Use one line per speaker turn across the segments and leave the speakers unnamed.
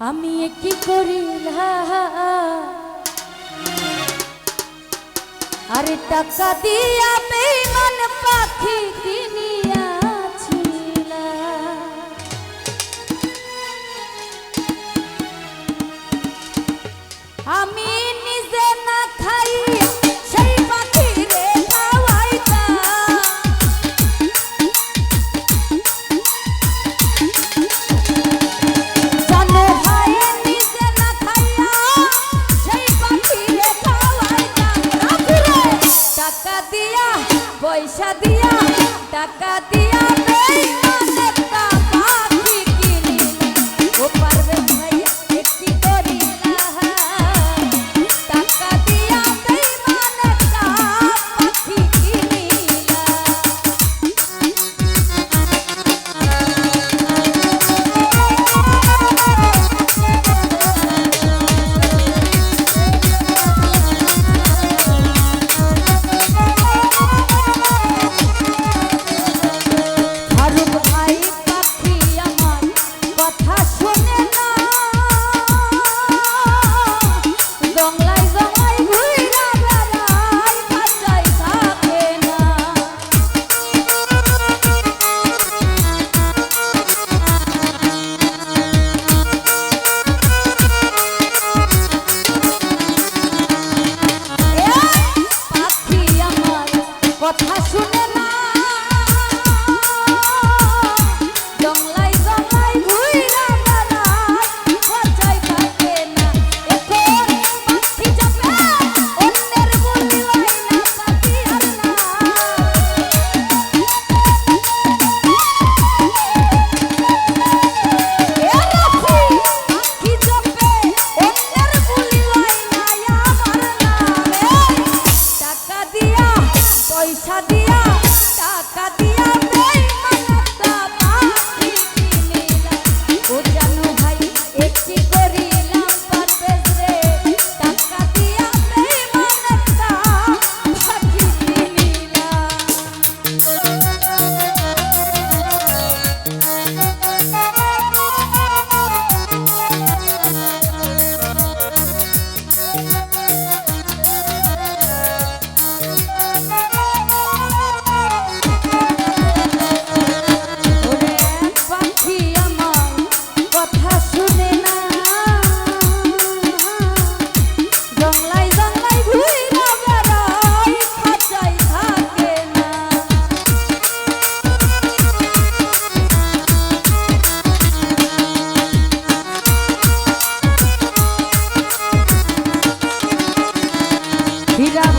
আমি কি করি আরে টাকা দিয়া বেমান পাখি দিয়া টাকা দিয়া পয়সা দিয়া টাকা দিয়া কথা শুনে He Hidup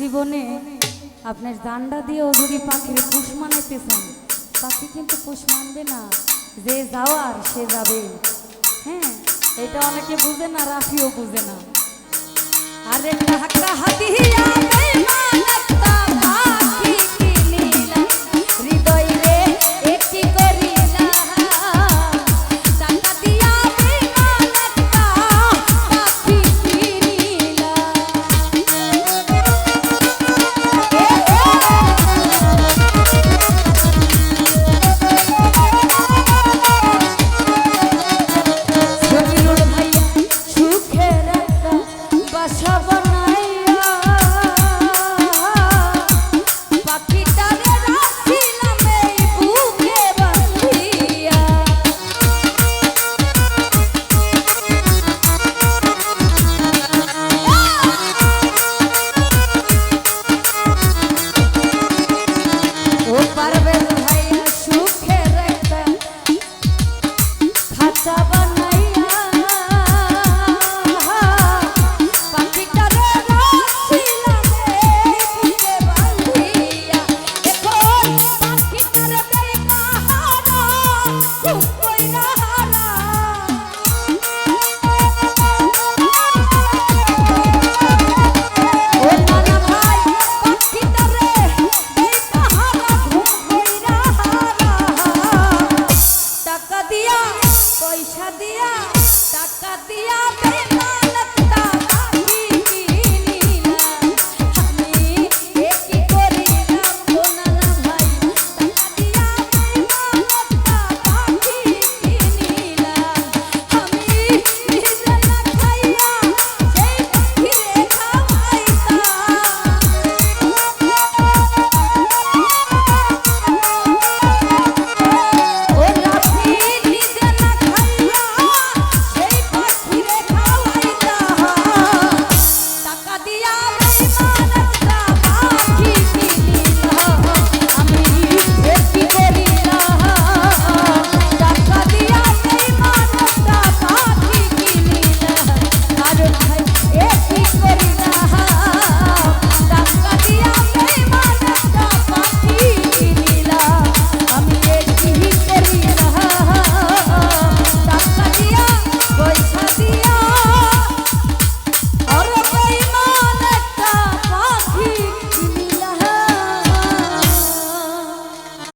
জীবনে আপনার দান্ডা দিয়ে ও যদি পাখির পুষ মানাইতে চান পাখি কিন্তু পুষ মানবে না। যে যাওয়ার, সে যাবে। হ্যাঁ এটা অনেকে বুঝে না, রাফিও বুঝে না। আরে ঢাকা হাতি দিয়া টাকা দিয়া